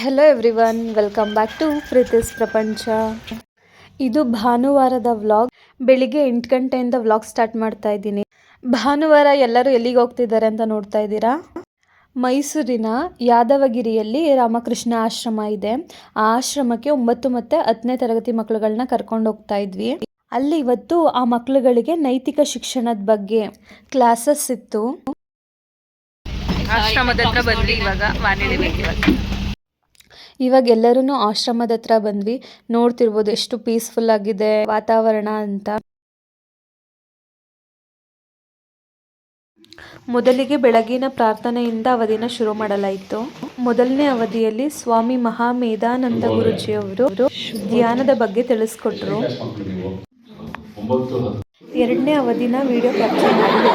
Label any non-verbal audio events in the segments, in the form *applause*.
Hello everyone welcome back to Preethi's Prapancha ಇದು ಭಾನುವಾರದ vlog ಬೆಳಿಗ್ಗೆ ಎಂಟು ಗಂಟೆಯಿಂದ ವ್ಲಾಗ್ ಸ್ಟಾರ್ಟ್ ಮಾಡ್ತಾ ಇದ್ದೀನಿ. ಭಾನುವಾರ ಎಲ್ಲರೂ ಎಲ್ಲಿಗೆ ಹೋಗ್ತಿದ್ದಾರೆ ಅಂತ ನೋಡ್ತಾ ಇದ್ದೀರಾ? ಮೈಸೂರಿನ ಯಾದವಗಿರಿಯಲ್ಲಿ ರಾಮಕೃಷ್ಣ ಆಶ್ರಮ ಇದೆ. ಆ ಆಶ್ರಮಕ್ಕೆ ಒಂಬತ್ತು ಮತ್ತು ಹತ್ತನೇ ತರಗತಿ ಮಕ್ಕಳುಗಳನ್ನ ಕರ್ಕೊಂಡು ಹೋಗ್ತಾ ಇದ್ವಿ. ಅಲ್ಲಿ ಇವತ್ತು ಆ ಮಕ್ಕಳುಗಳಿಗೆ ನೈತಿಕ ಶಿಕ್ಷಣದ ಬಗ್ಗೆ ಕ್ಲಾಸಸ್ ಇತ್ತು. ಆಶ್ರಮದ ಇವಾಗ ಇವಾಗ ಎಲ್ಲರೂ ಆಶ್ರಮದ ಹತ್ರ ಬಂದ್ವಿ. ನೋಡ್ತಿರ್ಬೋದು ಎಷ್ಟು ಪೀಸ್ಫುಲ್ ಆಗಿದೆ ವಾತಾವರಣ ಅಂತ. ಮೊದಲಿಗೆ ಬೆಳಗಿನ ಪ್ರಾರ್ಥನೆಯಿಂದ ಅವಧಿನ ಶುರು ಮಾಡಲಾಯಿತು. ಮೊದಲನೇ ಅವಧಿಯಲ್ಲಿ ಸ್ವಾಮಿ ಮಹಾಮೇಧಾನಂದ ಗುರುಜಿಯವರು ಧ್ಯಾನದ ಬಗ್ಗೆ ತಿಳಿಸ್ಕೊಟ್ರು. ಎರಡನೇ ಅವಧಿನ ವಿಡಿಯೋ ಕ್ಯಾಪ್ಚರ್ ಮಾಡಿಲ್ಲ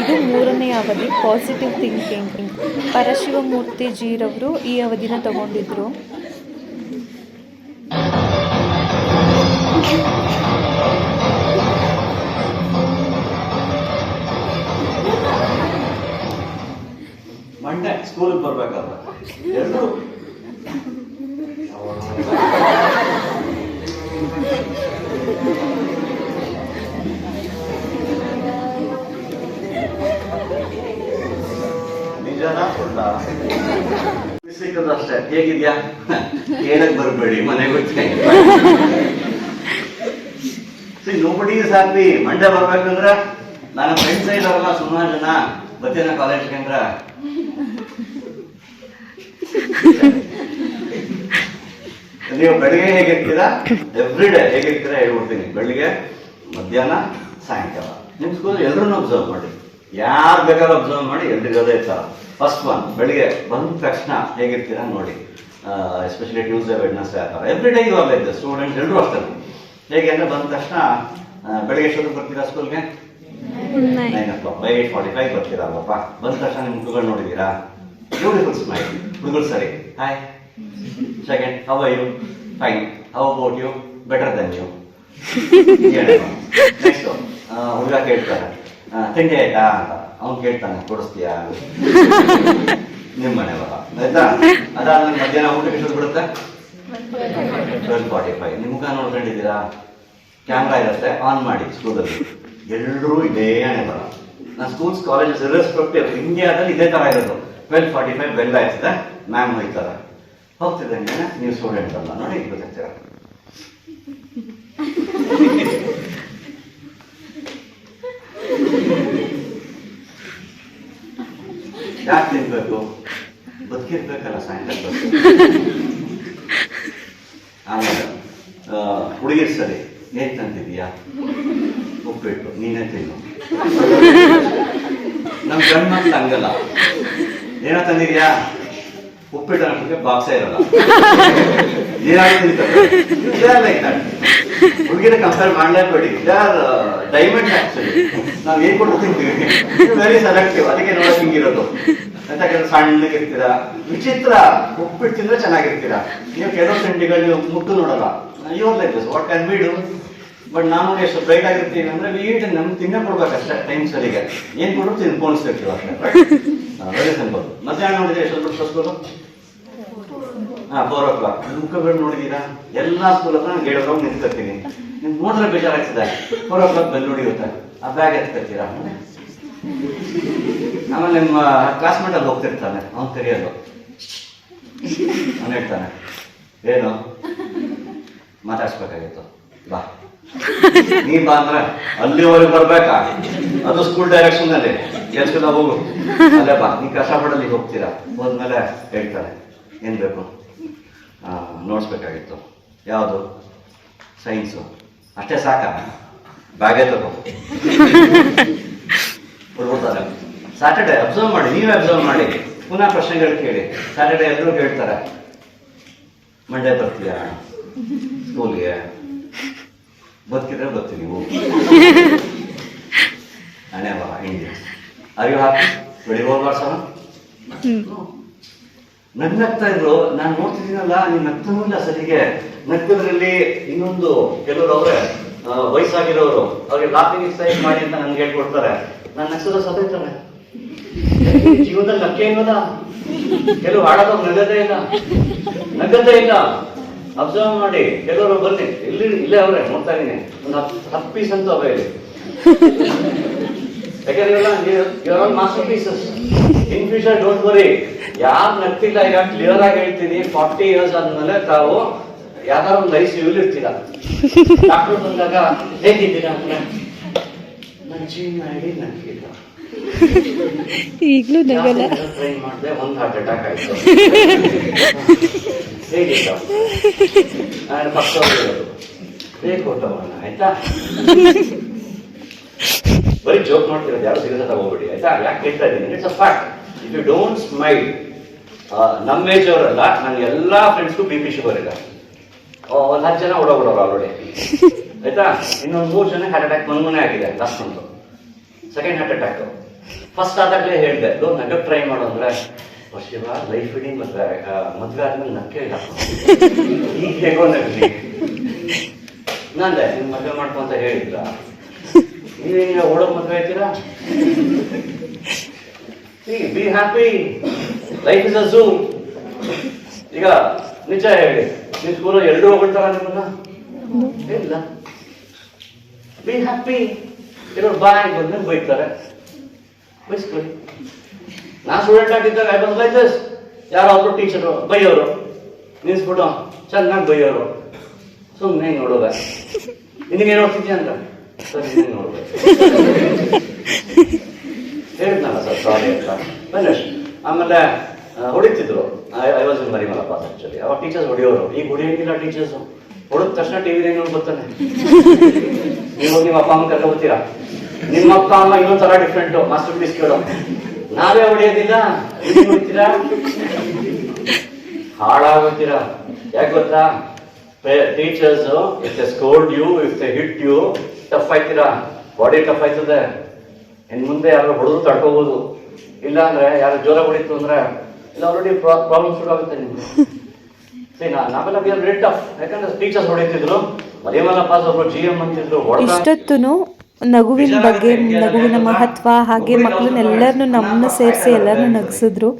ಇದು ಮೂರನೇ ಅವಧಿ ಪಾಸಿಟಿವ್ ಥಿಂಕಿಂಗ್ ಪರಶಿವಮೂರ್ತಿ ಜೀರವರು ಈ ಅವಧಿನ ತಗೊಂಡಿದ್ರು. ಬರ್ಬೇಕಾದ್ರೆ. ಸಿಕ್ಕದಷ್ಟೇ ಹೇಗಿದ್ಯಾ? ಹೇಳಕ್ ಬರಬೇಡಿ ಮನೆಗೆ ನೋಡಿ ನೋಬಡಿ ಸಾಕ್ವಿ ಮಂಡ್ಯ ಬರ್ಬೇಕಂದ್ರ ನನ್ನ ಫ್ರೆಂಡ್ಸ್ ಇದಾರಲ್ಲ, ಸುಮಾರು ಜನ. ಬತ್ತೇನ ಕಾಲೇಜ್ ಕಂದ್ರ ನೀವು ಬೆಳಿಗ್ಗೆ ಹೇಗಿರ್ತೀರಾ ಎವ್ರಿ ಡೇ ಹೇಗಿರ್ತೀರಾ ಹೇಳ್ಬಿಡ್ತೀನಿ. ಬೆಳಿಗ್ಗೆ, ಮಧ್ಯಾಹ್ನ, ಸಾಯಂಕಾಲ. ನಿಮ್ಮ ಸ್ಕೂಲ್ ಎಲ್ಲರೂ ಅಬ್ಸರ್ವ್ ಮಾಡಿ. ಯಾರು ಬೇಕಾದ್ರೂ ಅಬ್ಸರ್ವ್ ಮಾಡಿ, ಎಲ್ರಿಗೂ ಅದೇ ಥರ. ಫಸ್ಟ್ ಒನ್ ಬೆಳಿಗ್ಗೆ ಬಂದ ತಕ್ಷಣ ಹೇಗಿರ್ತೀರಾ ನೋಡಿ. ಎಸ್ಪೆಷಲಿ ಟ್ಯೂಸ್ಡೇ ವೆಡ್ನಸ್ಡೇ ಆ ಥರ. ಎವ್ರಿ ಡೇ ಇವಾಗ ಇದೆ ಸ್ಟೂಡೆಂಟ್ಸ್ ಎಲ್ಲರೂ ಅಷ್ಟೇ. ಹೇಗೆ ಅಂದರೆ ಬಂದ ತಕ್ಷಣ ಬೆಳಿಗ್ಗೆ ಎಷ್ಟೊತ್ತಿಗೆ ಬರ್ತೀರಾ ಸ್ಕೂಲ್ಗೆ nine o'clock by eight forty five ಬರ್ತೀರಾ ಅಲ್ಲಪ್ಪ ಬಂದ ತಕ್ಷಣ ನಿಮ್ಮ ಮುಖಗಳು ನೋಡಿದ್ದೀರಾ ಬ್ಯೂಟಿಫುಲ್ ಸ್ಮೈಲ್ ಹುಡುಗರು ಸರಿ. Hi second how are you fine how about you better than you next ಹುಡುಗ ಕೇಳ್ತಾರೆ. ತಿಂಡಿ ಆಯ್ತಾ ಅಂತ. ಅವ್ನು ಕೇಳ್ತಾನೆ ಕೊಡಿಸ್ತೀಯಾ *laughs* ನಿಮ್ಮ ಮನೆ ಬರ ಆಯ್ತಾ? ಅದಾದ್ಮೇಲೆ ಮಧ್ಯಾಹ್ನ ಊಟಕ್ಕೆ ಎಷ್ಟು ಬಿಡುತ್ತೆ? ಟ್ವೆಲ್ ಫಾರ್ಟಿ ಫೈವ್ ನಿಮ್ಮ ಮುಖ ನೋಡ್ಕೊಂಡಿದ್ದೀರಾ ಕ್ಯಾಮ್ರಾ ಇರುತ್ತೆ ಆನ್ ಮಾಡಿ ಸ್ಕೂಲಲ್ಲಿ ಎಲ್ಲರೂ ಇದೇ ಹಣೆ ಬರ. ನಾನು ಸ್ಕೂಲ್ಸ್ ಕಾಲೇಜಸ್ ಇರ್ರೆಸ್ಪೆಕ್ಟಿವ್ ಇಂಡಿಯಾದಲ್ಲಿ ಇದೇ ಥರ ಇರೋದು. ಟ್ವೆಲ್ ಫಾರ್ಟಿ ಫೈವ್ ಬೆಲ್ ಆಯ್ತದೆ ಮ್ಯಾಮ್ ಹೋಯ್ತಾರೆ ಹೋಗ್ತಿದ್ದಂಗೆ ನೀವು ಸ್ಟೂಡೆಂಟ್ ಅಲ್ಲ ನೋಡಿ ಗೊತ್ತಾಗ್ತೀರ? ಯಾಕೆ ತಿನ್ಬೇಕು? ಬದುಕಿರ್ಬೇಕಲ್ಲ ಸಾಯಂಕಾಲ ಆಮೇಲೆ ಹುಡುಗಿರ್ ಸರಿ, ಏನ್ ತಂದಿದ್ಯಾ ಉಪ್ಪಿಟ್ಟು, ನೀನೇ ತಿನ್ನು. ನಮ್ ಗಂಡ ಮಕ್ಳು ಹಂಗಲ್ಲ. ಏನೋ ತಂದಿದ್ಯಾ ಉಪ್ಪಿಟ್ಟು ಅನ್ನೋದಕ್ಕೆ ಬಾಕ್ಸೇ ಇರಲ್ಲ. ನೀರಾಗಿ ತಿಂತಾರೆ ಹುಡುಗಿನ ಕಂಪೇರ್ ಮಾಡಲೇಬೇಡಿ. ಡೈಮಂಡ್ ಆಕ್ಚುಲಿ ನಾವ್ ಏನ್ ಕೊಟ್ಟು ತಿಂತೀವಿ? ವೆರಿ ಸೆಲೆಕ್ಟಿವ್ ಅದಕ್ಕೆ ನೋಡಕ್ ಹಿಂಗಿರೋದು. ಕೆಲವು ಸಣ್ಣಗಿರ್ತೀರಾ? ವಿಚಿತ್ರ ಉಪ್ಪಿಟ್ಟು ತಿಂದ್ರೆ ಚೆನ್ನಾಗಿರ್ತೀರಾ? ನೀವು ಕೆಲವು ತಿಂಡಿಗಳು ನೀವು ಮುಟ್ಟು ನೋಡಲ್ಲ. ಇವ್ರ like what can we do but ನಾವು ಎಷ್ಟು ಬ್ರೈಟ್ ಆಗಿರ್ತೀವಿ ಅಂದ್ರೆ ವೀಟ್ ನಮ್ಗೆ ತಿನ್ನ ಕೊಡ್ಬೇಕಷ್ಟೇ ಟೈಮ್ ಸರಿಗೆ. ಏನ್ ಕೊಡು ತಿನ್ ಪೋಣಿಸ್ತಿರ್ತೀವಿ ಅಷ್ಟೇ ವೆರಿ ಸಿಂಪಲ್ ಮಧ್ಯಾಹ್ನ ನೋಡಿದ್ರೆ ಎಷ್ಟು ಸ್ಕೂಲು ಹಾ ಫೋರ್ ಓ ಕ್ಲಾಕ್ ಮುಖಗಳು ನೋಡಿದೀರಾ? ಎಲ್ಲಾ ಸ್ಕೂಲ್ ಹತ್ರ ಗೇಟ್ ಹೋಗಿ ನಿಂತ್ಕೊತೀನಿ. ನಿಮ್ಗೆ ನೋಡಿದ್ರೆ ಬೇಜಾರಾಗ್ತದೆ. ಫೋರ್ ಓ ಕ್ಲಾಕ್ ಬೆಲ್ ಹೊಡಿಯುತ್ತೆ ಆ ಬ್ಯಾಗ್ ಎತ್ಕೊತೀರಾ? ಆಮೇಲೆ ನಿಮ್ಮ ಕ್ಲಾಸ್ಮೇಟ್ ಅಲ್ಲಿ ಹೋಗ್ತಿರ್ತಾನೆ. ಅವ್ನು ಕರೆಯೋದು ಅವ್ನು ಹೇಳ್ತಾನೆ, ಏನು? ಮಾತಾಡ್ಸ್ಬೇಕಾಗಿತ್ತು. ಬಾ. ನೀ ಬಾ ಅಂದ್ರೆ ಅಲ್ಲಿವರೆಗೆ ಬರ್ಬೇಕಾ? ಅದು ಸ್ಕೂಲ್ ಡೈರೆಕ್ಷನ್ ಅಲ್ಲಿ. ಕೆಲ್ಸದ ಹೋಗು. ಅಲ್ಲೇ ಬಾ. ನೀ ಕಷ್ಟಪಡಲ್ಲಿ ಹೋಗ್ತೀರಾ? ಹೋದ್ಮೇಲೆ ಹೇಳ್ತಾರೆ ಏನ್ ಬೇಕು? ನೋಟ್ಸ್ ಬೇಕಾಗಿತ್ತು ಯಾವುದು? ಸೈನ್ಸು. ಅಷ್ಟೇ ಸಾಕ? ಬ್ಯಾಗೇ ತಗೋ. ಕೊಡ್ಬಿಡ್ತಾರೆ ಸ್ಯಾಟರ್ಡೆ ಅಬ್ಸರ್ವ್ ಮಾಡಿ, ನೀವೇ ಅಬ್ಸರ್ವ್ ಮಾಡಿ. ಪುನಃ ಪ್ರಶ್ನೆಗಳು ಕೇಳಿ. ಸ್ಯಾಟರ್ಡೆ ಎಲ್ಲರೂ ಕೇಳ್ತಾರೆ ಮಂಡೇ ಬರ್ತೀಯಾ? ಸ್ಕೂಲ್ಗೆ? ಬದುಕಿದ್ರೆ ಬರ್ತೀವಿ ನೀವು. ಹಣೆ ಬಾ ಇಂಡಿಯನ್ಸ್ ಅರಿವು ಹಾಕಿ ಬೆಳಿಗ್ಗೆ ಹೋಗ್ಬಾರ್ದು ನಗ್ ನಗ್ತಾ ಇದ್ರು ನಾನು ನೋಡ್ತಿದ್ದೀನಲ್ಲ, ನೀನ್ ನಗ್ತಾನು ಇಲ್ಲ ಸರಿಗೆ. ನಗ್ತದ್ರಲ್ಲಿ ಇನ್ನೊಂದು ಕೆಲವರು ಅವರೇ ವಯಸ್ಸಾಗಿರೋರು, ಅವ್ರಿಗೆ ಲಾಫಿಂಗ್ ಎಕ್ಸರ್ಸೈಸ್ ಮಾಡಿ ಅಂತ ನನ್ಗೆ ಹೇಳ್ಕೊಡ್ತಾರೆ. ನಾನು ನಗ್ಸೋದ ಸತೈತಾನೆ ಜೀವನದಲ್ಲಿ ನಕ್ಕೆ ಇಲ್ವಲ್ಲ? ಕೆಲವು ಹಾಡೋದು ನಗದೇ ಇಲ್ಲ. ನಗದೇ ಇಲ್ಲ. ಅಬ್ಸರ್ವ್ ಮಾಡಿ. ಕೆಲವರು ಬನ್ನಿ. ಇಲ್ಲಿ, ಇಲ್ಲೇ ಅವ್ರೆ, ನೋಡ್ತಾ ಇದೀನಿ ಒಂದು ಹತ್ತು ಪೀಸ್ ಅಂತ ಅವೇ ಯಾಕಂದ್ರೆ masterpieces in future don't worry ಯಾರು ನಗ್ತಿಲ್ಲ ಈಗ ಕ್ಲಿಯರ್ ಆಗಿ ಹೇಳ್ತೀನಿ. ಫಾರ್ಟಿ ಇಯರ್ಸ್ ಆದ್ಮೇಲೆ ತಾವು ಯಾವ್ದಾರು ಒಂದು ಐ ಸಿ ಇರ್ತೀರಾ? ಡಾಕ್ಟರ್ ಬಂದಾಗ ಹೇಗಿದ್ದೀರಾ? ನನ್ನ ಜೀವನ ಹೇಳಿ ನಗ್ತಿಲ್ಲ ಈಗಲೂ ನಗಲ್ಲ. ಟ್ರೈ ಮಾಡಿದೆ ಒಂದು ಹಾರ್ಟ್ ಅಟ್ಯಾಕ್ ಆಯ್ತು. ಹೇಗಿತ್ತು ನಾನು ಪಕ್ಕದವ್ರು ಹೇಳೋದು ಬೇಕು ತಗೋಣ ಆಯ್ತಾ? ಬರೀ ಜೋಕ್ ಮಾಡ್ತಿರೋದು ಯಾರು ಸೀರಿಯಸ್ ತಗೋಬೇಡಿ ಆಯ್ತಾ? ಯಾಕೆ ಹೇಳ್ತಾ ಇದ್ದೀನಿ it's a fact you don't smile ನಮ್ಮ ಏಜ್ ಅವರಲ್ಲ ನನ್ನ ಎಲ್ಲ ಫ್ರೆಂಡ್ಸ್ಗೂ ಬಿ ಪಿ ಶುಗರ್ ಇದೆ. ಒಂದು ಹತ್ತು ಜನ ಓಡೋಗ್ಬಿಡೋರು ಆಲ್ರೆಡಿ ಆಯ್ತಾ? ಇನ್ನೊಂದು ಮೂರು ಜನ ಹಾರ್ಟ್ ಅಟ್ಯಾಕ್ ಮೊನ್ನೆ ಆಗಿದೆ last month second heart attack first ಆದಾಗಲೇ ಹೇಳಿದೆ, ಲೋ, ನಗ ಟ್ರೈ ಮಾಡು ಅಂದ್ರೆ, "ಓ, ಶಿವ ಲೈಫ್ ಇಡಿ ಮದ್ವೆ ಮದ್ವೆ ಆದ್ಮೇಲೆ ನಕ್ಕೆ ಇಲ್ಲ ಈಗ ಹೇಗೋ ನಗ್ಲಿ. ನಂದೆ ನಿಮ್ ಮದ್ವೆ ಮಾಡ್ಕೊಂತ ಹೇಳಿದ್ರ? ನೀವೇನಿಲ್ಲ ಓಡೋ ಮದ್ವೆ ಆಯ್ತೀರಾ? Be happy life is a zoo ಈಗ ನಿಜ ಹೇಳಿ ನಿಮ್ಮ ಸ್ಕೂಲ್ ಎರಡು ಹೋಗ್ಬಿಡ್ತಾರ ನಿಮ್ಮನ್ನ ಇಲ್ಲ. ಬಿ ಹ್ಯಾಪಿ ಕೆಲವರು ಬಾಯ್ ಬಂದ್ರೆ ಬೈತಾರೆ. ಬೈಸ್ಕೊಳ್ಳಿ. ನಾ ಸ್ಟೂಡೆಂಟ್ ಆಗಿದ್ದಾಗ ಐ ಬಂದ್ ಬೈಸಸ್ ಯಾರೋ ಒಬ್ರು ಟೀಚರು ಬೈಯೋರು. ನಿಲ್ಸ್ಬಿಟ್ಟು ಚೆನ್ನಾಗಿ ಬೈಯೋರು. ಸುಮ್ಮನೆ ನೋಡೋದ ನಿನಗೇನು ನೋಡ್ತಿದ್ಯಾ ಅಂತ ಸರ್ ನಿನಗೆ ಸಾರಿ ಅಂತ. ಆಮೇಲೆ ಹೊಡಿತಿದ್ರು. I was in Marimallappa's actually ಅವಾಗ ಟೀಚರ್ಸ್ ಹೊಡಿಯೋರು. ಈಗ ಹೊಡಿಯೋಂಗಿಲ್ಲ ಟೀಚರ್ಸ್ ಹೊಡೆದ ತಕ್ಷಣ ಟಿವಿ ಏನು ಗೊತ್ತಾನೆ ನೀವು ನಿಮ್ಮ ಅಪ್ಪ ಅಮ್ಮ ಕರ್ಕೊ ಬರ್ತೀರಾ? ನಿಮ್ಮ ಅಪ್ಪ ಅಮ್ಮ ಇನ್ನೊಂದು ಥರ ಡಿಫ್ರೆಂಟು ಮಾಸ್ಟರ್ ಪೀಸ್ ಕೇಳೋ. ನಾವೇ ಹೊಡಿಯೋದಿಲ್ಲ? ಹೊಡ್ತೀರಾ? ಹಾಳಾಗೋಗ್ತೀರಾ ಯಾಕೆ ಗೊತ್ತಾ? Teachers if they scold you if they hit you tough ಆಯ್ತೀರಾ? Body tough ಆಯ್ತದೆ? ಇನ್ ಮುಂದೆ ಯಾರು ಹೊಡೆದು ತಡ್ಕೋಬಹುದು ಇಲ್ಲ ಅಂದ್ರೆ ಯಾರು ಜ್ವರ ಹೊಡಿತು ಅಂದ್ರೆ ಇಲ್ಲ ಆಲ್ರೆಡಿ ಪ್ರಾಬ್ಲಮ್ ಶುರು ಆಗುತ್ತೆ ನಿಮ್ಗೆ. *laughs* ನಾವೆಲ್ಲ ವಿ ಆರ್ ವೆರಿ ಟಫ್ ಯಾಕಂದ್ರೆ ಟೀಚರ್ಸ್ ಹೊಡಿತಿದ್ರು ಮರಿಮಲ ಪಾಸ್ ಒಬ್ರು ಜಿ ಎಂ ಅಂತಿದ್ರು ಇಷ್ಟೊತ್ತು ನಗುವಿನ ಬಗ್ಗೆ ನಗುವಿನ ಮಹತ್ವ ಹಾಗೆ ಮಕ್ಕಳನ್ನೆಲ್ಲರನ್ನು ನಮ್ಮನ್ನ ಸೇರಿಸಿ ಎಲ್ಲರನ್ನೂ ನಗಿಸಿದ್ರು.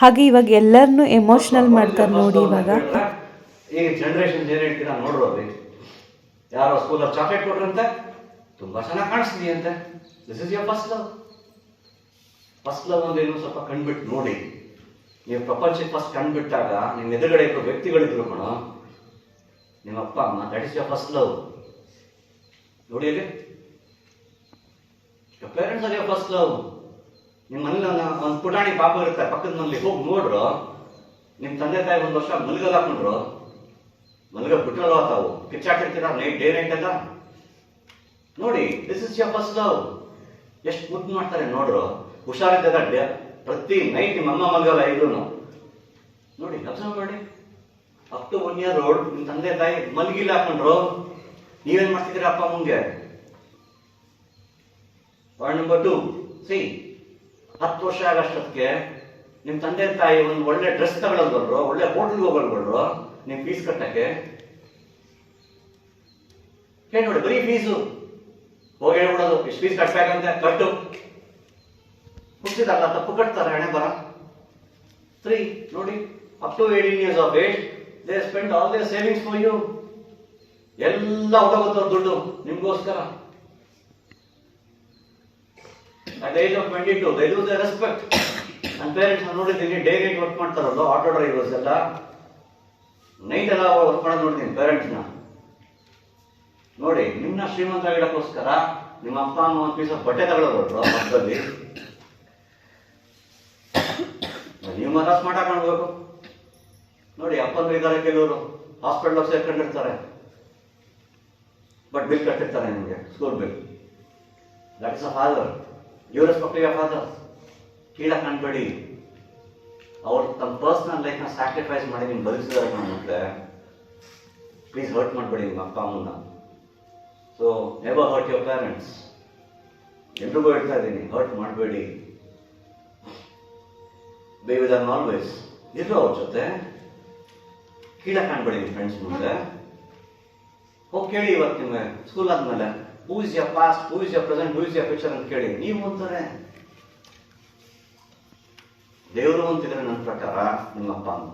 ಹಾಗೆ ಇವಾಗ ಎಲ್ಲರನ್ನೂ ಎಮೋಷ್ನಲ್ ಮಾಡ್ತಾರೆ ನೋಡಿ ಇವಾಗ. ಈಗ ಜನರೇಷನ್ ಏನ್ ಹೇಳ್ತೀರಾ ನೋಡ್ರಿ ಯಾರೋ ಸ್ಕೂಲಲ್ಲಿ ಚಾಕ್ಲೇಟ್ ಕೊಟ್ರಂತೆ ತುಂಬಾ ಚೆನ್ನಾಗಿ ಕಾಣಿಸ್ತಿದೆಯಂತೆ. This is your first love first love ಅಂದ್ರೆ ಏನು ಸ್ವಲ್ಪ ಕಣ್ಬಿಟ್ಟು ನೋಡಿ. ನೀವು ಪ್ರಪಂಚಕ್ಕೆ ಫಸ್ಟ್ ಕಣ್ಬಿಟ್ಟಾಗ ನಿಮ್ಮ ಎದುರುಗಡೆ ಇರೋ ವ್ಯಕ್ತಿಗಳಿದ್ರು ಕಣ ನಿಮ್ಮ ಅಪ್ಪ, ಅಮ್ಮ that is your first love ನೋಡಿ ಅಲ್ಲಿ parents are your first love ನಿಮ್ಮ ಮನೇಲಿ ಒಂದು ಪುಟಾಣಿ ಪಾಪ ಇರುತ್ತೆ ಪಕ್ಕದ ಮನೇಲಿ ಹೋಗಿ ನೋಡ್ರು. ನಿಮ್ಮ ತಂದೆ ತಾಯಿ ಒಂದು ವರ್ಷ ಮಲ್ಗಲ್ ಹಾಕೊಂಡ್ರು ಮಲ್ಗ ಬಿಟ್ರಲ್ವ ತಾವು? ಕಿಚ್ಚಾಟಿರ್ತೀರ ನೈಟ್ ಡೇ ನೈಟ್ ಎಲ್ಲ ನೋಡಿ this is your first love ಎಷ್ಟು ಮುದ್ದು ಮಾಡ್ತಾರೆ ನೋಡ್ರು? ಹುಷಾರಿದ್ದ ಡ- ಪ್ರತಿ ನೈಟ್ ನಿಮ್ಮ ಅಮ್ಮ ಇದ್ರು ನೋಡಿ, ಅಬ್ಸರ್ವ್ ಮಾಡಿ. Up to one year old ನಿಮ್ಮ ತಂದೆ ತಾಯಿ ಮಲ್ಗಿಲ್ಲ ಹಾಕೊಂಡ್ರು ನೀವೇನ್ ಮಾಡ್ತಿದ್ದೀರಾ ಅಪ್ಪ ಮುಂದೆ ಪಾಯಿಂಟ್ ನಂಬರ್ ಟು ಸಿ ಹತ್ತು ವರ್ಷ ಆಗಷ್ಟೊತ್ತಿಗೆ ನಿಮ್ಮ ತಂದೆ ತಾಯಿ ಒಂದು ಒಳ್ಳೆ ಡ್ರೆಸ್ ತಗೊಳ್ಳೋದು ಒಳ್ಳೆ ಹೋಟ್ಲ್ಗೆ ಹೋಗೋದು ಬಂದ್ರು ನಿಮ್ ಫೀಸ್ ಕಟ್ಟಕ್ಕೆ. ಹೇಳಿ ನೋಡಿ, ಬರೀ ಫೀಸು ಹೋಗಿ ಹೇಳ್ಬಿಡೋದು. ಇಷ್ಟು ಫೀಸ್ ಕಟ್ಬೇಕಂತೆ ಕಟ್ಟು. ಹುಟ್ಟಿದಲ್ಲ ತಪ್ಪು ಕಟ್ತಾರೆ. ಹಣೆ ಬರ. ತ್ರೀ ನೋಡಿ. Up to eighteen years of age they spend all their savings for you ಎಲ್ಲ ಹೊಟ್ಟೋಗುತ್ತವ್ರ ದುಡ್ಡು. ನಿಮ್ಗೋಸ್ಕರ. At age of twenty two they the respect ನನ್ನ ಪೇರೆಂಟ್ಸ್ ನೋಡಿದ್ದೀನಿ. ಡೇ ನೈಟ್ ವರ್ಕ್ ಮಾಡ್ತಾರಲ್ಲ ಆಟೋ ಡ್ರೈವರ್ಸ್ ಎಲ್ಲ. ನೈಟ್ ಎಲ್ಲ ವರ್ಕ್ ಮಾಡೋದು ನೋಡಿದ್ದೀನಿ ಪೇರೆಂಟ್ಸ್ನ ನೋಡಿ, ನಿಮ್ನ ಶ್ರೀಮಂತ ಆಗಿಡಕ್ಕೋಸ್ಕರ ನಿಮ್ಮ ಅಪ್ಪ, ಅಮ್ಮ ಒಂದು ಪೀಸ್ ಬಟ್ಟೆ ತಗೊಳ್ಳೋರು ಮಕ್ಕಳಲ್ಲಿ ನೀವು ಮಾತ್ರ ಸ್ಮಾರ್ಟ್ ನೋಡಿ ಅಪ್ಪನ ಇದ್ದಾರೆ ಕೆಲವರು. ಹಾಸ್ಪಿಟಲ್ ಸೇರ್ಕೊಂಡಿರ್ತಾರೆ ಬಟ್ ಬಿಲ್ ಕಟ್ಟಿರ್ತಾರೆ ನಿಮಗೆ school bill that is a father you ಮಕ್ಕಳಿಗೆ ಫಾದರ್ ಕೀಳ ಕಾಣ್ಬೇಡಿ ಅವ್ರು ತಮ್ಮ ಪರ್ಸ್ನಲ್ ಲೈಫ್ನ ಸ್ಯಾಕ್ರಿಫೈಸ್ ಮಾಡಿ ನಿಮ್ಗೆ ಬದುಕಿಸಿದಾರೆ ಕಾಣುತ್ತೆ ಪ್ಲೀಸ್ ಹರ್ಟ್ ಮಾಡಬೇಡಿ ನಿಮ್ಮ ಅಪ್ಪ, ಅಮ್ಮನ್ನ. So never hurt your parents ಎಲ್ರಿಗೂ ಹೇಳ್ತಾ ಇದ್ದೀನಿ ಹರ್ಟ್ ಮಾಡಬೇಡಿ. ಬೇ ವಿತ್ ಅನ್ ಆಲ್ವೇಸ್ ಇರೋ ಅವ್ರ ಜೊತೆ. ಕೀಳ ಕಾಣ್ಬೇಡಿ ನಿಮ್ಮ ಫ್ರೆಂಡ್ಸ್ ಮುಂದೆ. ಹೋಗಿ ಕೇಳಿ ಇವತ್ತು ನಿಮಗೆ ಸ್ಕೂಲ್ ಆದ್ಮೇಲೆ. Who is your past who is your present who is your future ಅಂತ ಕೇಳಿ. ನೀವು ಅಂತಾರೆ. ದೇವರು ಅಂತಿದ್ರೆ ನನ್ನ ಪ್ರಕಾರ ನಿಮ್ಮ ಅಪ್ಪ ಅಮ್ಮ.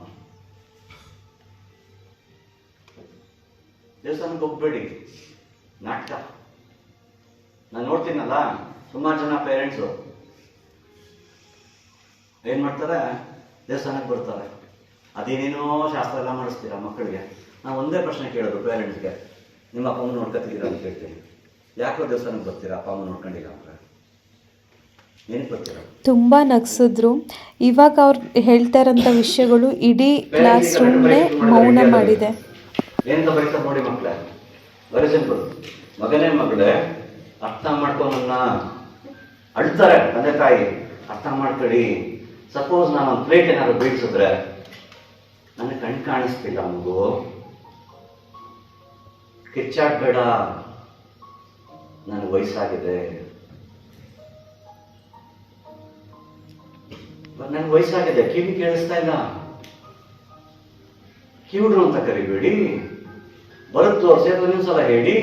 ದೇವಸ್ಥಾನಕ್ಕೆ ಹೋಗ್ಬೇಡಿ. ನಾಟಕ ನಾನು ನೋಡ್ತೀನಲ್ಲ ಸುಮಾರು ಜನ ಪೇರೆಂಟ್ಸು ಏನು ಮಾಡ್ತಾರೆ? ದೇವಸ್ಥಾನಕ್ಕೆ ಬರ್ತಾರೆ. ಅದೇನೇನೋ ಶಾಸ್ತ್ರ ಎಲ್ಲ ಮಾಡಿಸ್ತೀರಾ ಮಕ್ಕಳಿಗೆ? ನಾನು ಒಂದೇ ಪ್ರಶ್ನೆ ಕೇಳೋದು ಪೇರೆಂಟ್ಸ್ಗೆ ನಿಮ್ಮ ಅಪ್ಪ ಅಮ್ಮ ನೋಡ್ಕೊತಿದ್ದೀರಾ ಅಂತ ಕೇಳ್ತೀನಿ. ಯಾಕೋ ದೇವಸ್ಥಾನಕ್ಕೆ ಬರ್ತೀರಾ ಅಪ್ಪ ಅಮ್ಮ ನೋಡ್ಕೊಂಡಿಲ್ಲ ಅಂದ್ರೆ? ತುಂಬ ನಗ್ಸಿದ್ರು. ಇವಾಗ ಅವ್ರು ಹೇಳ್ತಾ ಇರೋಂಥ ವಿಷಯಗಳು ಇಡೀ ಕ್ಲಾಸ್ ರೂಮ್ನೇ ಮೌನ ಮಾಡಿದೆ. ನೋಡಿ ಮಕ್ಕಳೇ ವೆರಿ ಸಿಂಪಲ್ ಮಗನೇ ಮಗಳೇ, ಅರ್ಥ ಮಾಡ್ಕೊಂಬನ್ನ ಅಳ್ತಾರೆ ತಂದೆ ತಾಯಿ. ಅರ್ಥ ಮಾಡ್ಕೊಳ್ಳಿ. ಸಪೋಸ್ ನಾನು ಒಂದು ಪ್ಲೇಟ್ ಏನಾದ್ರು ಬೀಳ್ಸಿದ್ರೆ, ನನಗೆ ಕಣ್ ಕಾಣಿಸ್ತಿಲ್ಲ ಮಗು. ಕಿಚ್ಚಾಡ್ಬೇಡ ನನಗೆ ವಯಸ್ಸಾಗಿದೆ. ನನಗೆ ವಯಸ್ಸಾಗಿದೆ. ಕಿವಿ ಕೇಳಿಸ್ತಾ ಇಲ್ಲ. ಕಿವಿಡ್ರು ಅಂತ ಕರಿಬೇಡಿ. ಬರುತ್ತೆ ತೋರಿಸಿ ಅಥವಾ ನೀವು ಸಲ ಹೇಳಿ.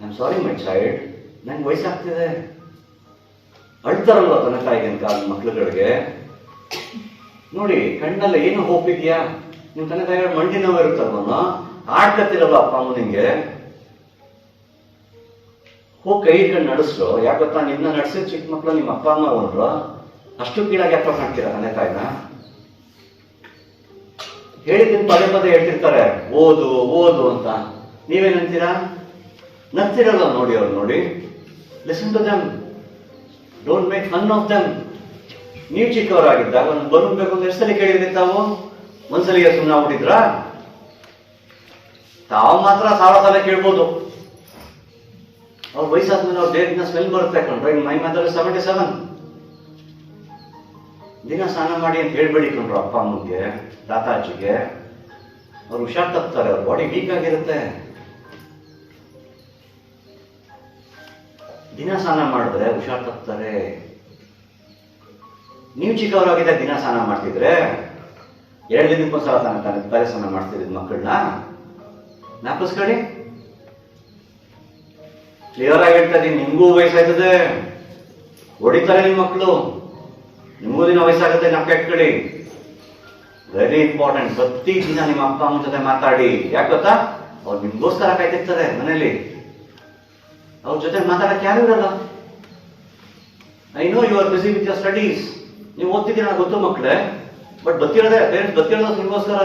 ನಮ್ ಸಾರಿ ಮೈ ಚೈಲ್ಡ್ ನಂಗೆ ವಯಸ್ಸಾಗ್ತಿದೆ. ಅಳ್ತಾರಲ್ವ ತನ್ನ ತಾಯಿಗೆ ಕಾಲ ಮಕ್ಳುಗಳಿಗೆ. ನೋಡಿ, ಕಣ್ಣಲ್ಲಿ ಏನು ಹೋಪ್ ಇದೆಯಾ? ನಿಮ್ಮ ತಂದೆ ತಾಯಿಗಳು ಮಂಡಿ ನೋವು ಇರುತ್ತಲ್ವನ ಆಡ್ಕತ್ತಿರಲ್ಲ ಅಪ್ಪ ಅಮ್ಮ ನಿಂಗೆ? ಹೋಗಿ ಕೈ ಹಿಡ್ಕೊಂಡು ನಡೆಸ್ರು ಯಾಕೊತ್ತಾ ನಿನ್ನ ನಡೆಸಿದ ಚಿಕ್ಕ ಮಕ್ಕಳು ನಿಮ್ಮ ಅಪ್ಪ ಅಮ್ಮ ಹೋದ್ರು. ಅಷ್ಟು ಕೀಳಾಗಿ ಯಾಕೆ ಕಾಣ್ತೀರಾ ತಂದೆ ತಾಯಿನ? ಹೇಳಿದ್ದೀನಿ ಪದೇ ಪದೇ ಹೇಳ್ತಿರ್ತಾರೆ, ಓದು ಓದು ಅಂತ. ನೀವೇನಂತೀರಾ ನಗ್ತಿರಲ್ಲ ನೋಡಿ ಅವ್ರು ನೋಡಿ. Listen to them don't make fun of them ನೀವು ಚಿಕ್ಕವರಾಗಿದ್ದಾಗ ಒಂದು ಬಲೂನ್ ಬೇಕು ಅಂತ ಎಷ್ಟು ಸಲ ಕೇಳಿದ್ರಿ ತಾವು? ಒಂದ್ಸಲಿಗೆ ಸುಮ್ಮನೆ ಆಗ್ಬಿಟ್ಟಿದ್ರಾ? ತಾವು ಮಾತ್ರ ಸಾವಿರ ಸಲ ಕೇಳ್ಬೋದು. ಅವ್ರ ವಯಸ್ಸಾದ್ಮೇಲೆ ಅವ್ರ ನ ಸ್ಮೆಲ್ ಬರುತ್ತೆ ಕಂಡ್ರೆ ಮೈ ಮದರ್ ಸೆವೆಂಟಿ ಸೆವೆನ್ ದಿನ ಸ್ನಾನ ಮಾಡಿ ಅಂತ ಹೇಳ್ಬೇಡಿ ಕಣ್ರು ಅಪ್ಪ ಅಮ್ಮಗೆ ತಾತ ಅಜ್ಜಿಗೆ ಅವ್ರು ಹುಷಾರ್ ತಪ್ತಾರೆ, ಅವ್ರ ಬಾಡಿ ವೀಕ್ ಆಗಿರುತ್ತೆ. ದಿನ ಸ್ನಾನ ಮಾಡಿದ್ರೆ ಹುಷಾರ್ ತಪ್ತಾರೆ. ನೀವು ಚಿಕ್ಕವರಾಗಿದ್ದ ದಿನ ಸ್ನಾನ ಮಾಡ್ತಿದ್ರೆ, ಎರಡು ದಿನಕ್ಕೊಂದ್ಸಲ ತಾನೆ ತಾನೆ ತಲೆ ಸ್ನಾನ ಮಾಡ್ತಿದ್ದ ಮಕ್ಕಳನ್ನ. ನಾಪಸ್ಕೊಳ್ಳಿ ಕ್ಲಿಯರ್ ಆಗಿ ಹೇಳ್ತಾ ಇದ್ದೀನಿ ನಿಮಗೂ ವಯಸ್ಸಾಯ್ತದೆ. ಹೊಡಿತಾರೆ ನಿಮ್ಮ ಮಕ್ಕಳು. ನಿಮಗೂ ದಿನ ವಯಸ್ಸಾಗುತ್ತೆ ನಮ್ಗೆ ಕೆಟ್ಕೊಳ್ಳಿ ವೆರಿ ಇಂಪಾರ್ಟೆಂಟ್ ಪ್ರತಿ ದಿನ ನಿಮ್ಮ ಅಪ್ಪ ಅಮ್ಮ ಜೊತೆ ಮಾತಾಡಿ. ಯಾಕೆ ಗೊತ್ತಾ? ಅವ್ರು ನಿಮ್ಗೋಸ್ಕರ ಕಾಯ್ತಿರ್ತಾರೆ ಮನೇಲಿ. ಅವ್ರ ಜೊತೆ ಮಾತಾಡಕ್ಕೆ ಯಾರು ಇರಲ್ಲ. I know you are busy with your studies ನೀವು ಓದ್ತಿದ್ದೀರ ಗೊತ್ತು ಮಕ್ಕಳೇ ಬಟ್ ಬತ್ತಿರೋದೆ ಪೇರೆಂಟ್ಸ್ ಗೊತ್ತಿರೋದು ನಿಮಗೋಸ್ಕರ.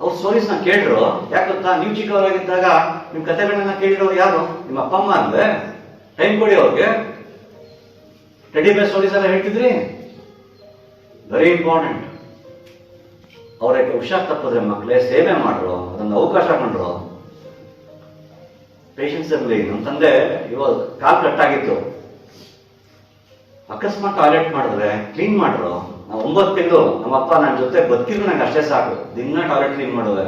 ಅವ್ರ ಸ್ಟೋರೀಸ್ನ ಕೇಳಿದ್ರು ಯಾಕೆ ಗೊತ್ತಾ? ನೀವು ಚಿಕ್ಕವರಾಗಿದ್ದಾಗ ನಿಮ್ ಕಥೆಗಳನ್ನ ಕೇಳಿರೋರು ಯಾರು? ನಿಮ್ಮ ಅಪ್ಪ, ಅಮ್ಮ ಅಂದ್ರೆ ಟೈಮ್ ಕೊಡಿ ಅವ್ರಿಗೆ. ಟೆಡಿ ಬೇರ್ ಸ್ಟೋರೀಸ್ ಎಲ್ಲ ಹೇಳ್ತಿದ್ರಿ ವೆರಿ ಇಂಪಾರ್ಟೆಂಟ್ ಅವರಿಗೆ ಹುಷಾರ್ ತಪ್ಪಿದ್ರೆ ಮಕ್ಕಳೇ ಸೇವೆ ಮಾಡ್ರು ಅದನ್ನು ಅವಕಾಶ ಕಂಡ್ರು ಪೇಷನ್ಸ್ ಇರಲಿ. ನಮ್ಮ ತಂದೆ ಇವಾಗ ಕಾಲ್ ಕಟ್ಟಾಗಿತ್ತು ಅಕಸ್ಮಾತ್ ಟಾಯ್ಲೆಟ್ ಮಾಡಿದ್ರೆ ಕ್ಲೀನ್ ಮಾಡ್ರು? ನಾವು ಒಂಬತ್ತು ತಿಂಗಳು ನಮ್ಮಪ್ಪ ನನ್ನ ಜೊತೆ ಬದುಕಿದ್ರು ನಂಗೆ ಅಷ್ಟೇ ಸಾಕು. ದಿನ ಟಾಯ್ಲೆಟ್ ಕ್ಲೀನ್ ಮಾಡಿದ್ರೆ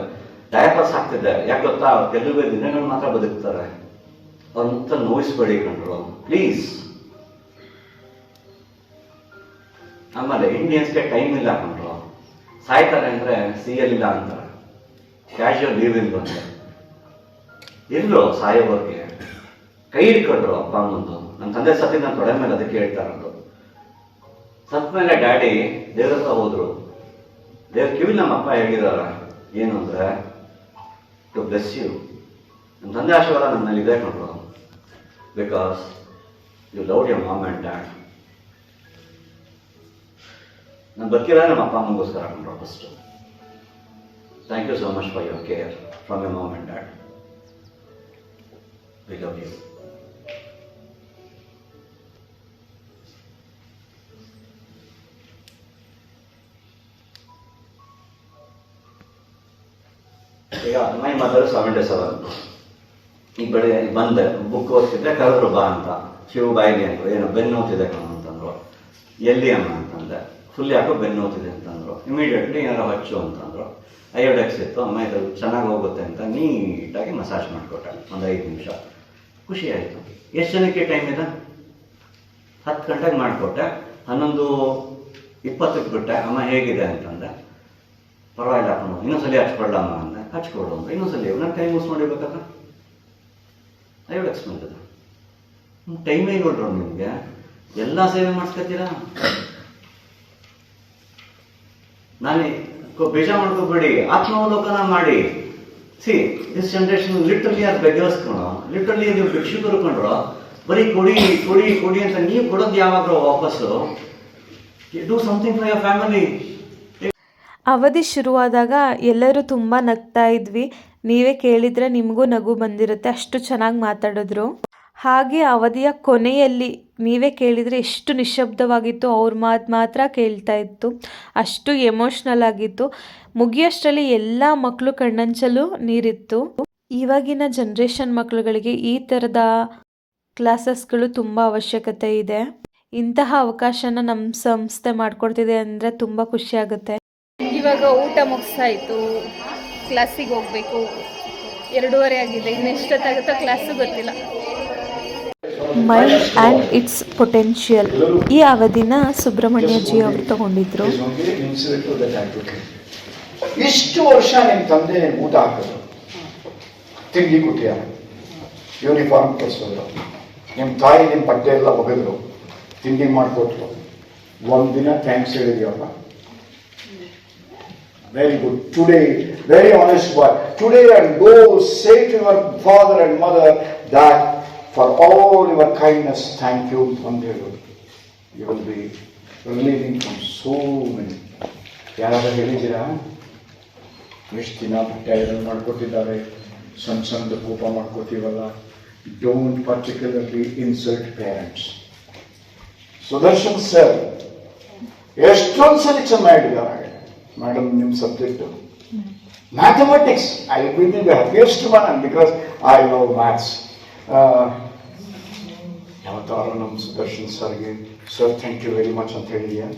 ಡಯಾಪರ್ಸ್ ಹಾಕ್ತಿದ್ದೆ. ಯಾಕೆ ಗೊತ್ತಾ? ಕೆಲವೇ ದಿನಗಳು ಮಾತ್ರ ಬದುಕ್ತಾರೆ. ಅವ್ರ ಮುಕ್ತ ನೋಯಿಸ್ಬೇಡಿ ಕಂಡ್ರು ಪ್ಲೀಸ್ ಆಮೇಲೆ ಇಂಡಿಯನ್ಸ್ಗೆ ಟೈಮ್ ಇಲ್ಲ ಅಂದ್ರು. ಸಾಯ್ತಾರೆ ಅಂದ್ರೆ ಸಿ ಎಲ್ ಇಲ್ಲ ಅಂತಾರೆ. ಕ್ಯಾಶುವಲ್ ಲೀವ್ ಇಲ್ಲ ಅಂತ ಇಲ್ಲೋ ಸಾಯೋವರ್ಗೆ ಕೈ ಹಿಡ್ಕೊಂಡ್ರು ಅಪ್ಪ ಅಮ್ಮಂದು. ನನ್ನ ತಂದೆ ಸತಿ ನನ್ನ ತೊಡೆ ಮೇಲೆ ಅದಕ್ಕೆ ಹೇಳ್ತಾ ಇರೋದು. ಸತ್ ಮೇಲೆ ಡ್ಯಾಡಿ ದೇವ್ರ ಹತ್ರ ಹೋದ್ರು. ದೇವ್ರ ಕಿವಿ ನಮ್ಮ ಅಪ್ಪ ಹೇಳಿದಾರ ಏನು ಅಂದ್ರೆ ಟು ಬ್ಲೆಸ್ ಯು ನನ್ನ ತಂದೆ ಆಶೀರ್ವಾದ ನನ್ನಲ್ಲಿ ಇದೆ ಕಂಡ್ರು because you love your mom and dad ನಾನು ಬರ್ತಿಲ್ಲ ನಮ್ಮ ಅಪ್ಪ ಅಮ್ಮಗೋಸ್ಕರ ಕಂಡ್ರು first thank you so much for your care from your mom and dad we love you ಈಗ ಮೈ ಮದರ್ ಡೇಸ್ ಸೆವೆನ್ ಈಗ ಬೆಳಿಗ್ಗೆ ಬಂದೆ ಬುಕ್ ಓದ್ತಿದ್ದೆ, ಕರೆದ್ರು ಬಾ ಅಂತ. ಶಿವ ಬಾಯಿಗೆ ಅಂದ್ರು, ಏನು ಬೆನ್ನು ಓದ್ತಿದ್ದೆ ಕಣ ಅಂತಂದ್ರು. ಎಲ್ಲಿ ಅಮ್ಮ ಅಂತಂದೆ? ಫುಲ್ ಯಾಕೋ ಬೆನ್ನು ನೋವ್ತಿದೆ ಅಂತಂದ್ರು. ಇಮಿಡಿಯೇಟ್ಲಿ ಏನಾರು ಹಚ್ಚು ಅಂತಂದ್ರು. ಐಯೋಡೆಕ್ಸ್ ಇತ್ತು ಅಮ್ಮ, ಇದು ಚೆನ್ನಾಗಿ ಹೋಗುತ್ತೆ ಅಂತ ನೀಟಾಗಿ ಮಸಾಜ್ ಮಾಡಿಕೊಟ್ಟೆ. ಒಂದು ಐದು ನಿಮಿಷ. ಖುಷಿ ಆಯಿತು. ಎಷ್ಟು ಜನಕ್ಕೆ ಟೈಮ್ ಇದೆ? ಹತ್ತು ಗಂಟೆಗೆ ಮಾಡಿಕೊಟ್ಟೆ. ಹನ್ನೊಂದು ಇಪ್ಪತ್ತಕ್ಕೆ ಬಿಟ್ಟೆ. ಅಮ್ಮ, ಹೇಗಿದೆ ಅಂತಂದೆ. ಪರವಾಗಿಲ್ಲ ಕಣೋ ಇನ್ನೊಂದ್ಸಲಿ ಹಚ್ಕೊಳ್ಳಮ್ಮ ಅಂದೆ. ಹಚ್ಕೊಡು ಅಂದ್ರೆ. ಇನ್ನೊಂದ್ಸಲಿ ನಾನು ಟೈಮ್ ಯೂಸ್ ಮಾಡಿರ್ಬೇಕಲ್ಲ ಅಯೋಡೆಕ್ಸ್ ಬಂದಿದೆ ಟೈಮೇ ಇಲ್ವಲ್ರು ನಿಮಗೆ? ಎಲ್ಲ ಸೇವೆ ಮಾಡಿಸ್ಕೊತೀರಾ? ನಾನೇ ಬೇಜಾರು ಮಾಡ್ಕೋಬೇಡಿ ಆತ್ಮಾವಲೋಕನ ಮಾಡಿ. See this generation literally are beggars literally ನೀವು ಭಿಕ್ಷುಕರು ಕರ್ಕೊಂಡ್ರು ಬರೀ ಕೊಡಿ ಕೊಡಿ ಕೊಡಿ ಅಂತ ನೀವು ಕೊಡೋದು ಯಾವಾಗ ವಾಪಸ್ಸು. Do something for your family ಅವಧಿ ಶುರುವಾದಾಗ ಎಲ್ಲರೂ ತುಂಬ ನಗ್ತಾ ಇದ್ವಿ. ನೀವೇ ಕೇಳಿದರೆ ನಿಮಗೂ ನಗು ಬಂದಿರುತ್ತೆ. ಅಷ್ಟು ಚೆನ್ನಾಗಿ ಮಾತಾಡಿದ್ರು. ಹಾಗೆ ಅವಧಿಯ ಕೊನೆಯಲ್ಲಿ ನೀವೇ ಕೇಳಿದರೆ ಎಷ್ಟು ನಿಶಬ್ದವಾಗಿತ್ತು ಅವ್ರ ಮಾತು ಮಾತ್ರ ಕೇಳ್ತಾ ಇತ್ತು. ಅಷ್ಟು ಎಮೋಷ್ನಲ್ ಆಗಿತ್ತು. ಮುಗಿಯಷ್ಟರಲ್ಲಿ ಎಲ್ಲ ಮಕ್ಕಳು ಕಣ್ಣಂಚಲು ನೀರಿತ್ತು. ಇವಾಗಿನ ಜನ್ರೇಷನ್ ಮಕ್ಕಳುಗಳಿಗೆ ಈ ಥರದ ಕ್ಲಾಸಸ್ಗಳು ತುಂಬ ಅವಶ್ಯಕತೆ ಇದೆ. ಇಂತಹ ಅವಕಾಶನ ನಮ್ಮ ಸಂಸ್ಥೆ ಮಾಡ್ಕೊಡ್ತಿದೆ ಅಂದರೆ ತುಂಬ ಖುಷಿ ಆಗುತ್ತೆ. ಇವಾಗ ಊಟ ಮುಗಿಸಾಯಿತು. ಕ್ಲಾಸಿಗೆ ಹೋಗ್ಬೇಕು. ಎರಡೂವರೆ ಆಗಿದೆ. ಇನ್ನೆಷ್ಟೊತ್ತಾಗುತ್ತೋ ಕ್ಲಾಸು ಗೊತ್ತಿಲ್ಲ. ಮೈಂಡ್ ಆ್ಯಂಡ್ ಇಟ್ಸ್ ಪೊಟೆನ್ಷಿಯಲ್ ಈ ಅವಧಿನ ಸುಬ್ರಹ್ಮಣ್ಯಜಿ ಅವರು ತಗೊಂಡಿದ್ರು. ಇಷ್ಟು ವರ್ಷ ನಿಮ್ಮ ತಂದೆ ಊಟ ಹಾಕೋದು? ತಿಂಡಿ ಕುಟಿಯ? ಯೂನಿಫಾರ್ಮ್ ಕೊಡಿಸೋದು ನಿಮ್ಮ ತಾಯಿ ನಿಮ್ಮ ಬಟ್ಟೆ ಎಲ್ಲ ಒಗೆದ್ರು. ತಿಂಡಿ ಮಾಡಿಕೊಟ್ರು. ಒಂದಿನ thanks ಹೇಳಿದ್ಯಪ್ಪ. Very good today very honest boy today and go say to your father and mother that for all your kindness thank you ಅಂತ ಹೇಳೋದು you will be relieving from so many ಯಾರಾದ್ರೂ ಹೇಳಿದ್ದೀರಾ? ಎಷ್ಟು ದಿನ ಬಟ್ಟೆ ಐರನ್ ಮಾಡಿಕೊಟ್ಟಿದ್ದಾರೆ. ಸಣ್ಣ ಸಣ್ಣದ ಕೋಪ ಮಾಡ್ಕೋತೀವಲ್ಲ. Don't particularly insult parents Sudarshan sir ಎಷ್ಟೊಂದು ಸಲ ಚೆನ್ನಾಗಿದ್ದಾರೆ. ಮೇಡಮ್ ನಿಮ್ಮ subject mathematics I will be the happiest man because I love maths ಯಾವತ್ತಾರು ನಮ್ಮ ಸುದರ್ಶನ್ ಸರ್ಗೆ sir thank you very much ಅಂತ ಹೇಳಿದ್ಯಾ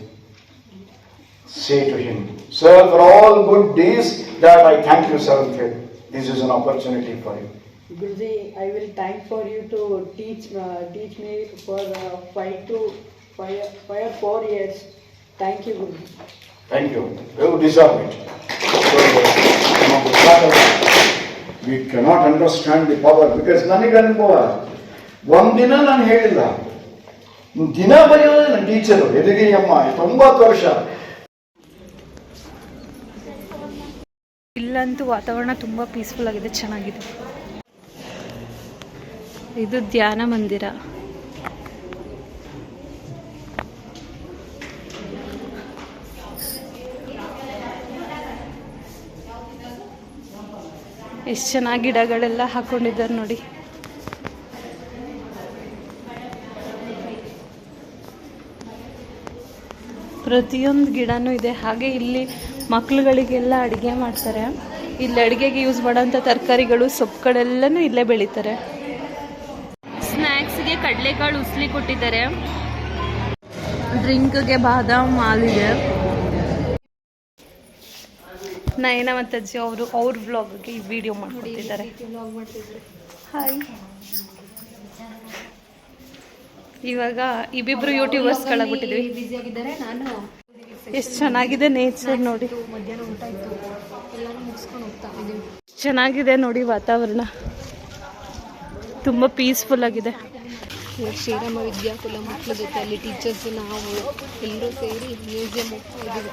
say to him, Sir, for all good deeds that I thank you, sir. and say, This is an opportunity for you. Guruji, I will thank for you to teach uh, teach me for uh, five to five, five four years. Thank you, Guruji. Thank you. You deserve it. So, cannot understand the power because ನನಗೆ ಅನುಭವ ಒಂದಿನ ನಾನು ಹೇಳಿಲ್ಲ. ದಿನ ಬರೆಯೋದೇ ನನ್ನ teacher ಎದುಗಿ ತೊಂಬತ್ತು ವರ್ಷ. ಇಲ್ಲಂತೂ ವಾತಾವರಣ ತುಂಬ ಪೀಸ್ಫುಲ್ ಆಗಿದೆ ಚೆನ್ನಾಗಿದೆ. ಇದು ಧ್ಯಾನ ಮಂದಿರ. ಎಷ್ಟು ಚೆನ್ನಾಗಿ ಗಿಡಗಳೆಲ್ಲ ಹಾಕೊಂಡಿದ್ದಾರೆ ನೋಡಿ. ಪ್ರತಿಯೊಂದು ಗಿಡನೂ ಇದೆ. ಹಾಗೆ ಇಲ್ಲಿ ಮಕ್ಳುಗಳಿಗೆಲ್ಲ ಅಡುಗೆ ಮಾಡ್ತಾರೆ. ಇಲ್ಲಿ ಅಡುಗೆಗೆ ಯೂಸ್ ಮಾಡೋಂಥ ತರಕಾರಿಗಳು ಸೊಪ್ಪುಗಳೆಲ್ಲನೂ ಇಲ್ಲೇ ಬೆಳೀತಾರೆ. ಸ್ನ್ಯಾಕ್ಸ್ಗೆ ಕಡಲೆಕಾಳು ಉಸ್ಲಿ ಕೊಟ್ಟಿದ್ದಾರೆ. ಡ್ರಿಂಕ್ಗೆ ಬಾದಾಮ್, ಹಾಲಿದೆ. ನಯನ ಮತ್ತು ಅಜ್ಜಿ ಅವರು ಅವ್ರ ವ್ಲಾಗ್ಗೆ ಈ ವಿಡಿಯೋ ಮಾಡ್ಕೊಟ್ಟಿದ್ದಾರೆ. ಹಾಯ್ ಇವಾಗ ಇಬ್ಬಿಬ್ರು ಯೂಟ್ಯೂಬರ್ಸ್ಗಳಾಗ್ಬಿಟ್ಟಿದ್ವಿ ಎಷ್ಟು ಚೆನ್ನಾಗಿದೆ ನೇಚರ್ ನೋಡಿ. ಚೆನ್ನಾಗಿದೆ ನೋಡಿ ವಾತಾವರಣ. ತುಂಬ ಪೀಸ್ಫುಲ್ ಆಗಿದೆ. ಶ್ರೀರಾಮ ವಿದ್ಯಾಕುಲ ಮಕ್ಕಳ ಜೊತೆ ಅಲ್ಲಿ ಟೀಚರ್ಸ್ ನಾವು ಎಲ್ಲರೂ ಸೇರಿ ಮ್ಯೂಸಿಯಂ ಹೋಗ್ತಾ ಇದ್ದೀವಿ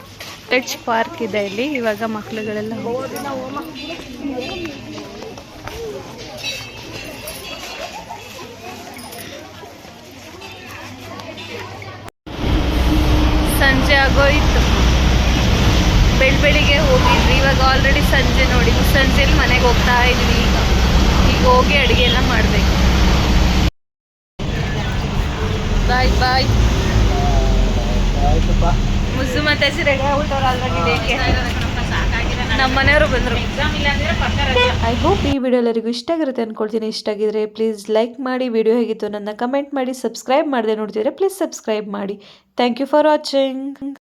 ಟಚ್ ಪಾರ್ಕ್ ಇದೆ ಇಲ್ಲಿ. ಇವಾಗ ಮಕ್ಕಳುಗಳೆಲ್ಲ ಸಂಜೆ ಆಗೋಯ್ತು ಬೆಳ್ ಬೆಳಿಗ್ಗೆ ಹೋಗಿದ್ವಿ. ಇವಾಗ ಆಲ್ರೆಡಿ ಸಂಜೆ ನೋಡಿ. ಸಂಜೆಲಿ ಮನೆಗೆ ಹೋಗ್ತಾ ಇದ್ವಿ ಈಗ. ಈಗ ಹೋಗಿ ಅಡುಗೆ ಎಲ್ಲ ಮಾಡಬೇಕು ಬಾಯ್ ಬಾಯ್ ಮುದ್ದು ಮತ್ತೆ ರೆಡಿ ಬಂದರು. ಐ ಹೋಪ್ ಈ ವಿಡಿಯೋ ಎಲ್ಲರಿಗೂ ಇಷ್ಟ ಆಗಿರುತ್ತೆ ಅಂದ್ಕೊಳ್ತೀನಿ ಇಷ್ಟ ಆಗಿದ್ರೆ ಪ್ಲೀಸ್ ಲೈಕ್ ಮಾಡಿ ವಿಡಿಯೋ ಹೇಗಿತ್ತು ನನ್ನ ಕಮೆಂಟ್ ಮಾಡಿ ಸಬ್ಸ್ಕ್ರೈಬ್ ಮಾಡದೆ ನೋಡ್ತಿದ್ರೆ ಪ್ಲೀಸ್ ಸಬ್ಸ್ಕ್ರೈಬ್ ಮಾಡಿ. Thank you for watching